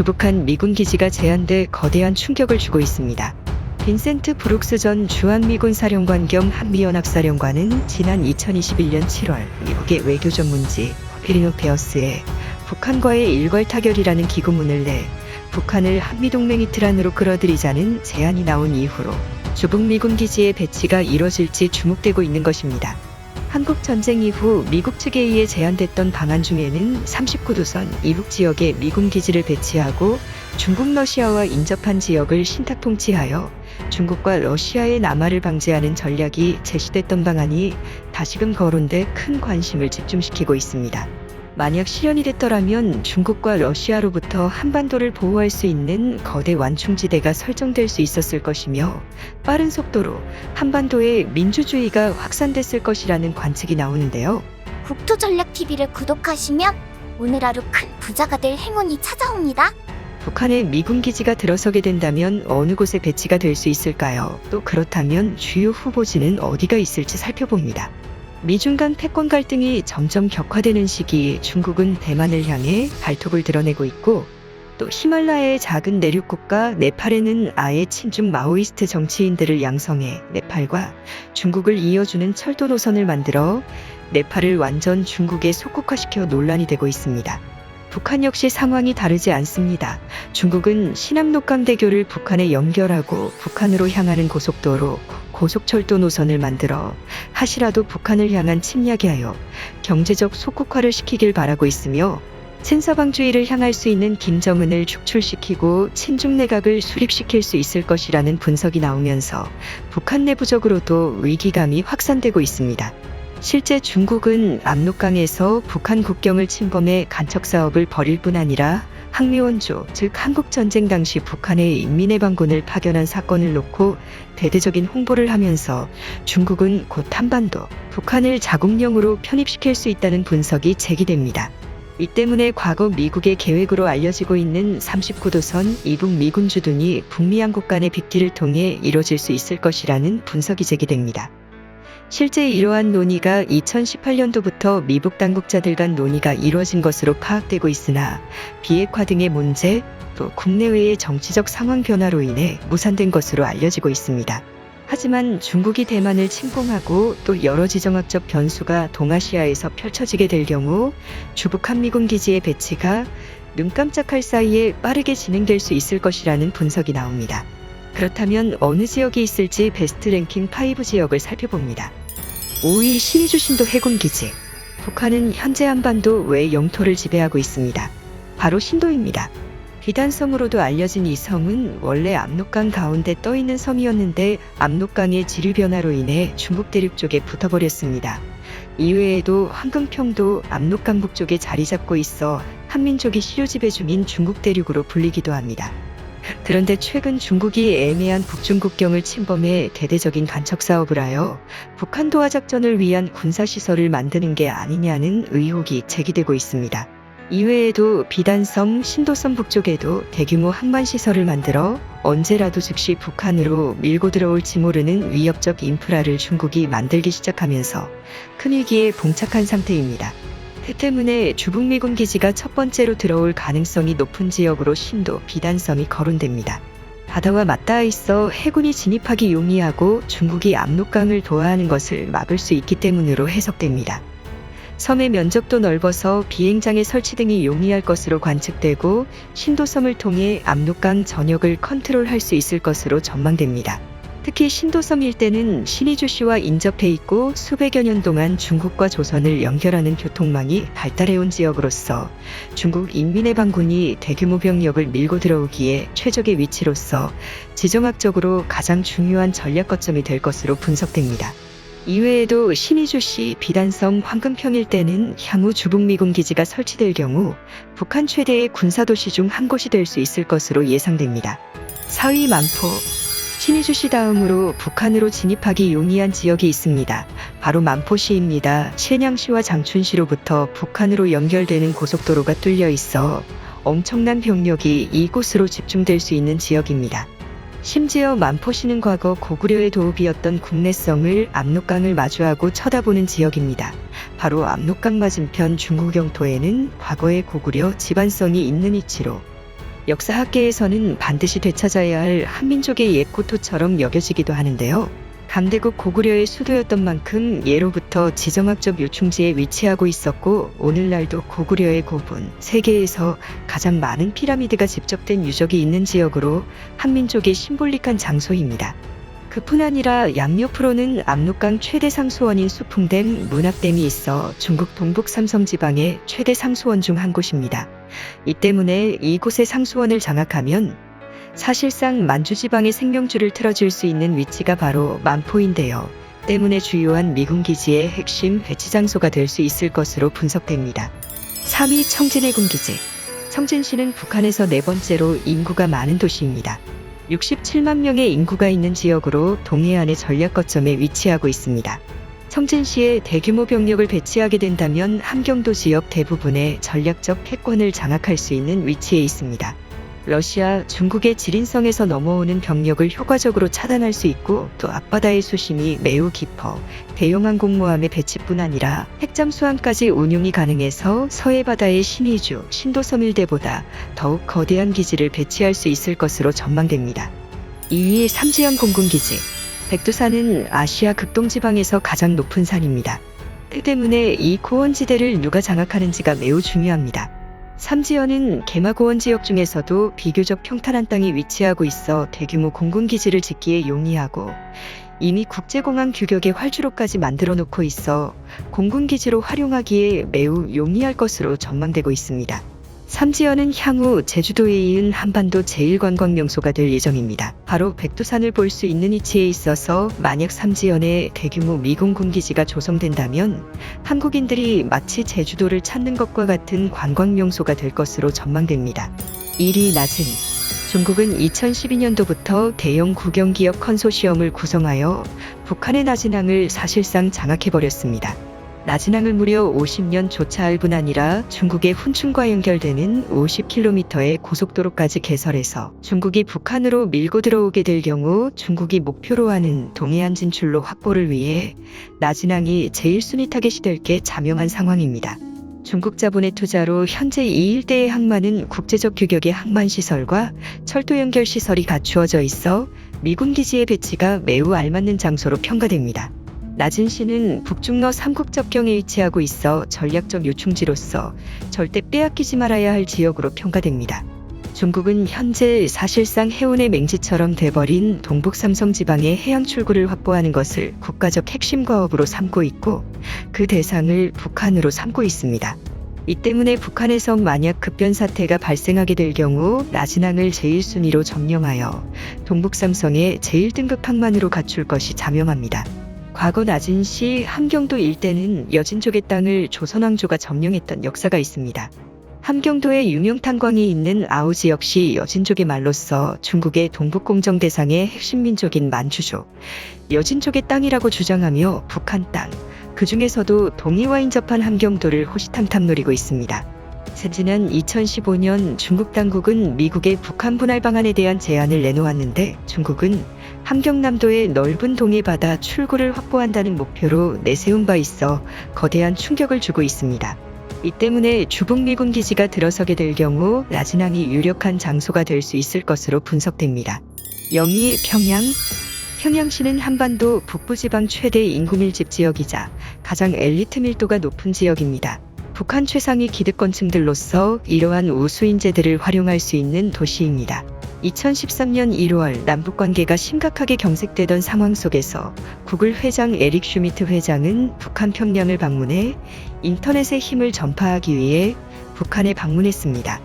주북한 미군 기지가 제한돼 거대한 충격을 주고 있습니다. 빈센트 브룩스 전 주한미군 사령관 겸 한미연합사령관은 지난 2021년 7월 미국의 외교 전문지 피리노 페어스에 북한과의 일괄 타결이라는 기고문을 내 북한을 한미동맹 이 틀 안으로 끌어들이자는 제안이 나온 이후로 주북미군 기지의 배치가 이뤄질지 주목되고 있는 것입니다. 한국 전쟁 이후 미국 측에 의해 제안됐던 방안 중에는 39도선 이북 지역에 미군 기지를 배치하고 중국 러시아와 인접한 지역을 신탁 통치하여 중국과 러시아의 남하를 방지하는 전략이 제시됐던 방안이 다시금 거론돼 큰 관심을 집중시키고 있습니다. 만약 실현이 됐더라면 중국과 러시아로부터 한반도를 보호할 수 있는 거대 완충지대가 설정될 수 있었을 것이며 빠른 속도로 한반도에 민주주의가 확산됐을 것이라는 관측이 나오는데요. 국토전략TV를 구독하시면 오늘 하루 큰 부자가 될 행운이 찾아옵니다. 북한의 미군 기지가 들어서게 된다면 어느 곳에 배치가 될 수 있을까요? 또 그렇다면 주요 후보지는 어디가 있을지 살펴봅니다. 미중 간 패권 갈등이 점점 격화되는 시기에 중국은 대만을 향해 발톱을 드러내고 있고 또 히말라야의 작은 내륙 국가 네팔에는 아예 친중 마오이스트 정치인들을 양성해 네팔과 중국을 이어주는 철도 노선을 만들어 네팔을 완전 중국에 속국화시켜 논란이 되고 있습니다. 북한 역시 상황이 다르지 않습니다. 중국은 신암록강대교를 북한에 연결하고 북한으로 향하는 고속도로, 고속철도 노선을 만들어 하시라도 북한을 향한 침략이 하여 경제적 소국화를 시키길 바라고 있으며 친서방주의를 향할 수 있는 김정은을 축출시키고 친중 내각을 수립시킬 수 있을 것이라는 분석이 나오면서 북한 내부적으로도 위기감이 확산되고 있습니다. 실제 중국은 압록강에서 북한 국경을 침범해 간척 사업을 벌일 뿐 아니라 항미원조, 즉 한국전쟁 당시 북한의 인민해방군을 파견한 사건을 놓고 대대적인 홍보를 하면서 중국은 곧 한반도, 북한을 자국령으로 편입시킬 수 있다는 분석이 제기됩니다. 이 때문에 과거 미국의 계획으로 알려지고 있는 39도선 이북 미군 주둔이 북미 양국 간의 빅딜을 통해 이뤄질 수 있을 것이라는 분석이 제기됩니다. 실제 이러한 논의가 2018년도부터 미국 당국자들 간 논의가 이루어진 것으로 파악되고 있으나 비핵화 등의 문제 또 국내외의 정치적 상황 변화로 인해 무산된 것으로 알려지고 있습니다. 하지만 중국이 대만을 침공하고 또 여러 지정학적 변수가 동아시아에서 펼쳐지게 될 경우 주북 한미군 기지의 배치가 눈 깜짝할 사이에 빠르게 진행될 수 있을 것이라는 분석이 나옵니다. 그렇다면 어느 지역이 있을지 베스트 랭킹 5 지역을 살펴봅니다. 5위 신의주 신도 해군기지. 북한은 현재 한반도 외 영토를 지배하고 있습니다. 바로 신도입니다. 비단섬으로도 알려진 이 섬은 원래 압록강 가운데 떠 있는 섬이었는데 압록강의 지류 변화로 인해 중국 대륙 쪽에 붙어버렸습니다. 이외에도 황금평도 압록강 북쪽에 자리 잡고 있어 한민족이 시료 지배 중인 중국 대륙으로 불리기도 합니다. 그런데 최근 중국이 애매한 북중 국경을 침범해 대대적인 간척 사업을 하여 북한 도하 작전을 위한 군사 시설을 만드는 게 아니냐는 의혹이 제기되고 있습니다. 이외에도 비단섬, 신도섬 북쪽에도 대규모 항만 시설을 만들어 언제라도 즉시 북한으로 밀고 들어올지 모르는 위협적 인프라를 중국이 만들기 시작하면서 큰 위기에 봉착한 상태입니다. 그 때문에 주북미군 기지가 첫 번째로 들어올 가능성이 높은 지역으로 신도 비단섬이 거론됩니다. 바다와 맞닿아 있어 해군이 진입하기 용이하고 중국이 압록강을 도하하는 것을 막을 수 있기 때문으로 해석됩니다. 섬의 면적도 넓어서 비행장의 설치 등이 용이할 것으로 관측되고 신도섬을 통해 압록강 전역을 컨트롤할 수 있을 것으로 전망됩니다. 특히 신도섬 일대는 신의주시와 인접해 있고 수백여 년 동안 중국과 조선을 연결하는 교통망이 발달해온 지역으로서 중국 인민해방군이 대규모 병력을 밀고 들어오기에 최적의 위치로서 지정학적으로 가장 중요한 전략 거점이 될 것으로 분석됩니다. 이외에도 신의주시 비단섬 황금평 일대는 향후 주북미군 기지가 설치될 경우 북한 최대의 군사도시 중 한 곳이 될 수 있을 것으로 예상됩니다. 4위 만포 신의주시 다음으로 북한으로 진입하기 용이한 지역이 있습니다. 바로 만포시입니다. 신양시와 장춘시로부터 북한으로 연결되는 고속도로가 뚫려 있어 엄청난 병력이 이곳으로 집중될 수 있는 지역입니다. 심지어 만포시는 과거 고구려의 도읍이었던 국내성을 압록강을 마주하고 쳐다보는 지역입니다. 바로 압록강 맞은편 중국 영토에는 과거의 고구려 지반성이 있는 위치로 역사학계에서는 반드시 되찾아야 할 한민족의 옛 고토처럼 여겨지기도 하는데요. 강대국 고구려의 수도였던 만큼 예로부터 지정학적 요충지에 위치하고 있었고 오늘날도 고구려의 고분, 세계에서 가장 많은 피라미드가 집적된 유적이 있는 지역으로 한민족의 심볼릭한 장소입니다. 그뿐 아니라 양옆으로는 압록강 최대 상수원인 수풍댐, 문학댐이 있어 중국 동북 삼성 지방의 최대 상수원 중 한 곳입니다. 이 때문에 이곳의 상수원을 장악하면 사실상 만주 지방의 생명줄을 틀어줄 수 있는 위치가 바로 만포인데요. 때문에 주요한 미군 기지의 핵심 배치 장소가 될 수 있을 것으로 분석됩니다. 3위 청진해 군 기지. 청진시는 북한에서 네 번째로 인구가 많은 도시입니다. 67만 명의 인구가 있는 지역으로 동해안의 전략 거점에 위치하고 있습니다. 청진시에 대규모 병력을 배치하게 된다면 함경도 지역 대부분의 전략적 패권을 장악할 수 있는 위치에 있습니다. 러시아, 중국의 지린성에서 넘어오는 병력을 효과적으로 차단할 수 있고 또 앞바다의 수심이 매우 깊어 대형 항공모함의 배치뿐 아니라 핵잠 수함까지 운용이 가능해서 서해 바다의 신의주, 신도섬일대보다 더욱 거대한 기지를 배치할 수 있을 것으로 전망됩니다. 2위 삼지연 공군기지. 백두산은 아시아 극동지방에서 가장 높은 산입니다. 그 때문에 이 고원지대를 누가 장악하는지가 매우 중요합니다. 삼지연은 개마고원 지역 중에서도 비교적 평탄한 땅이 위치하고 있어 대규모 공군기지를 짓기에 용이하고 이미 국제공항 규격의 활주로까지 만들어 놓고 있어 공군기지로 활용하기에 매우 용이할 것으로 전망되고 있습니다. 삼지연은 향후 제주도에 이은 한반도 제1관광명소가 될 예정입니다. 바로 백두산을 볼 수 있는 위치에 있어서 만약 삼지연에 대규모 미군 군기지가 조성된다면 한국인들이 마치 제주도를 찾는 것과 같은 관광명소가 될 것으로 전망됩니다. 1위 낮은 중국은 2012년도부터 대형 국영기업 컨소시엄을 구성하여 북한의 나진항을 사실상 장악해버렸습니다. 나진항을 무려 50년 조차 할 뿐 아니라 중국의 훈춘과 연결되는 50km의 고속도로까지 개설해서 중국이 북한으로 밀고 들어오게 될 경우 중국이 목표로 하는 동해안 진출로 확보를 위해 나진항이 제1순위 타겟이 될 게 자명한 상황입니다. 중국 자본의 투자로 현재 이 일대의 항만은 국제적 규격의 항만 시설과 철도 연결 시설이 갖추어져 있어 미군 기지의 배치가 매우 알맞는 장소로 평가됩니다. 나진시는 북중러 삼국 접경에 위치하고 있어 전략적 요충지로서 절대 빼앗기지 말아야 할 지역으로 평가됩니다. 중국은 현재 사실상 해운의 맹지처럼 돼버린 동북 삼성 지방의 해양 출구를 확보하는 것을 국가적 핵심 과업으로 삼고 있고 그 대상을 북한으로 삼고 있습니다. 이 때문에 북한에서 만약 급변 사태가 발생하게 될 경우 나진항을 제1순위로 점령하여 동북 삼성의 제1등급 항만으로 갖출 것이 자명합니다. 과거 나진시 함경도 일대는 여진족의 땅을 조선왕조가 점령했던 역사가 있습니다. 함경도에 유명 탄광이 있는 아우지 역시 여진족의 말로써 중국의 동북공정 대상의 핵심 민족인 만주족, 여진족의 땅이라고 주장하며 북한 땅, 그 중에서도 동해와 인접한 함경도를 호시탐탐 노리고 있습니다. 지난 2015년 중국 당국은 미국의 북한 분할 방안에 대한 제안을 내놓았는데 중국은 함경남도의 넓은 동해바다 출구를 확보한다는 목표로 내세운 바 있어 거대한 충격을 주고 있습니다. 이 때문에 주북 미군 기지가 들어서게 될 경우 라진항이 유력한 장소가 될 수 있을 것으로 분석됩니다. 영위 평양 평양시는 한반도 북부지방 최대 인구 밀집 지역이자 가장 엘리트 밀도가 높은 지역입니다. 북한 최상위 기득권층들로서 이러한 우수인재들을 활용할 수 있는 도시입니다. 2013년 1월 남북 관계가 심각하게 경색되던 상황 속에서 구글 회장 에릭 슈미트 회장은 북한 평양을 방문해 인터넷의 힘을 전파하기 위해 북한에 방문했습니다.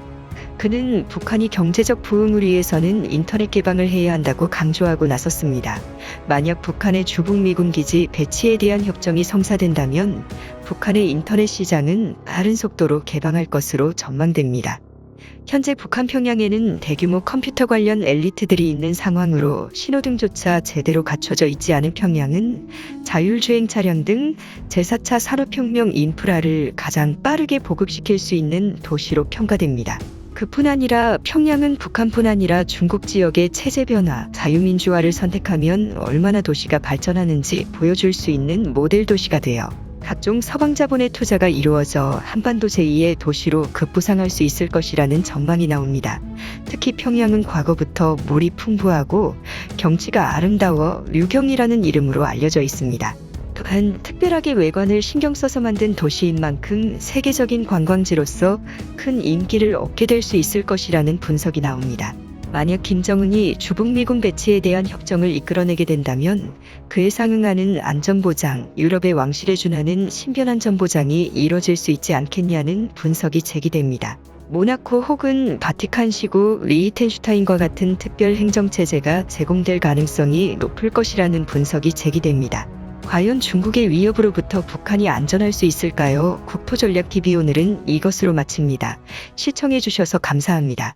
그는 북한이 경제적 부흥을 위해서는 인터넷 개방을 해야 한다고 강조하고 나섰습니다. 만약 북한의 주북 미군 기지 배치에 대한 협정이 성사된다면 북한의 인터넷 시장은 빠른 속도로 개방할 것으로 전망됩니다. 현재 북한 평양에는 대규모 컴퓨터 관련 엘리트들이 있는 상황으로 신호등조차 제대로 갖춰져 있지 않은 평양은 자율주행 차량 등 제4차 산업혁명 인프라를 가장 빠르게 보급시킬 수 있는 도시로 평가됩니다. 그뿐 아니라 평양은 북한뿐 아니라 중국 지역의 체제 변화, 자유민주화를 선택하면 얼마나 도시가 발전하는지 보여줄 수 있는 모델 도시가 되어 각종 서방 자본의 투자가 이루어져 한반도 제2의 도시로 급부상할 수 있을 것이라는 전망이 나옵니다. 특히 평양은 과거부터 물이 풍부하고 경치가 아름다워 류경이라는 이름으로 알려져 있습니다. 또한 특별하게 외관을 신경 써서 만든 도시인 만큼 세계적인 관광지로서 큰 인기를 얻게 될 수 있을 것이라는 분석이 나옵니다. 만약 김정은이 주북미군 배치에 대한 협정을 이끌어내게 된다면 그에 상응하는 안전보장, 유럽의 왕실에 준하는 신변안전보장이 이뤄질 수 있지 않겠냐는 분석이 제기됩니다. 모나코 혹은 바티칸시고 리히텐슈타인과 같은 특별 행정체제가 제공될 가능성이 높을 것이라는 분석이 제기됩니다. 과연 중국의 위협으로부터 북한이 안전할 수 있을까요? 국토전략TV 오늘은 이것으로 마칩니다. 시청해주셔서 감사합니다.